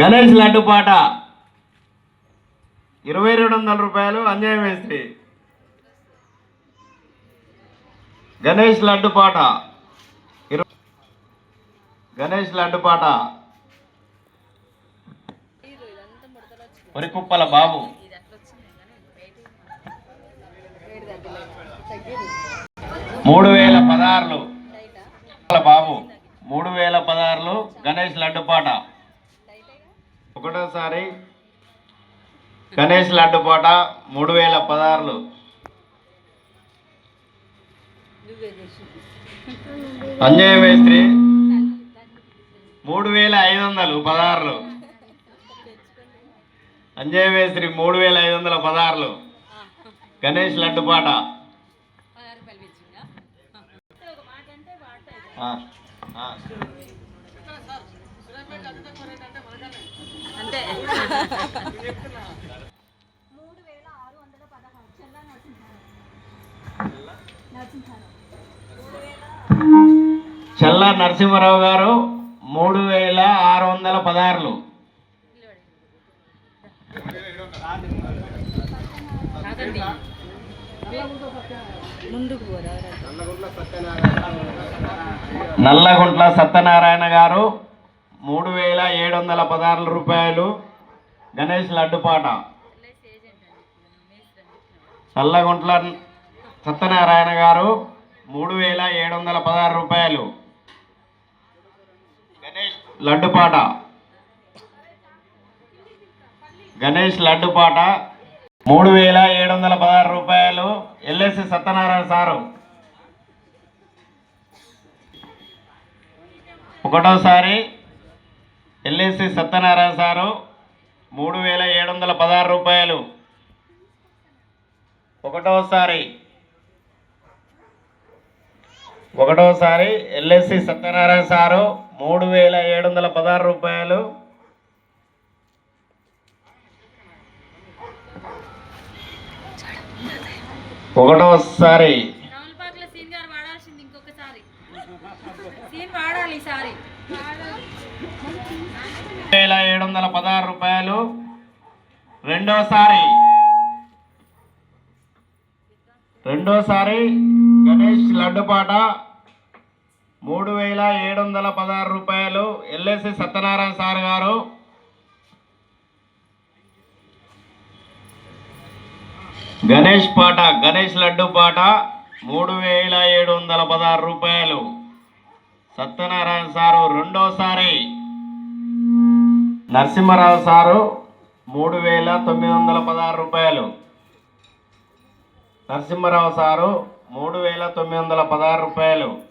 గణేష్ లడ్డు పాట. ఇరవై రెండు వందల రూపాయలు అంజయ్ మేస్త్రి. గణేష్ లడ్డు పాట. ఇరు- గణేష్ లడ్డు పాట. ఒరికుప్పల బాబు. మూడు వేల పదహారులు. బాబు మూడు వేల పదహారులు గణేష్ లడ్డు పాట. ఒకటోసారి గణేష్ లడ్డు పాట మూడు వేల పదహారులు. అంజయ్ మేస్త్రి మూడు వేల ఐదు వందలు పదహారులు. అంజయ్ మేస్త్రి మూడు వేల ఐదు వందల పదహారులు. గణేష్ లడ్డు పాట. ఆ, మూడు వేల ఆరు వందల పదహారు చెల్ల నరసింహారావు నరసింహారావు చల్ల నరసింహారావు గారు మూడు వేల ఆరు వందల పదహారులు. ముందుకు నల్లగుంట్ల సత్యనారాయణ గారు మూడు వేల ఏడు వందల పదహారు రూపాయలు. గణేష్ లడ్డుపాట చల్లగుంట్ల సత్యనారాయణ గారు మూడు వేల ఏడు వందల పదహారు రూపాయలు. గణేష్ లడ్డుపాట గణేష్ లడ్డుపాట మూడు వేల ఏడు వందల పదహారు రూపాయలు. LSC Satyanarayana sir. ఒకటోసారి ఎల్ఎస్సి సత్యనారాయణ సారు. మూడు వేల ఏడు వందల పదహారు రూపాయలు. ఒకటోసారి ఒకటోసారి ఎల్ఎస్సి సత్యనారాయణ సారు మూడు వేల ఏడు వందల పదహారు రూపాయలు. ఒకటోసారి సీన్ వాడాలి ఈసారి. వేల ఏడు వందల పదహారు రూపాయలు. రెండోసారి రెండోసారి గణేష్ లడ్డుపాట మూడు వేల ఏడు వందల పదహారు రూపాయలు. ఎల్ఎస్సి సత్యనారాయణ సార్ గారు. గణేష్ పాట గణేష్ లడ్డు పాట. మూడు వేల ఏడు వందల పదహారు రూపాయలు. సత్యనారాయణ సారు రెండోసారి నరసింహారావు సారు మూడు వేల తొమ్మిది వందల పదహారు రూపాయలు. నరసింహారావు సారు మూడు వేల తొమ్మిది వందల పదహారు రూపాయలు.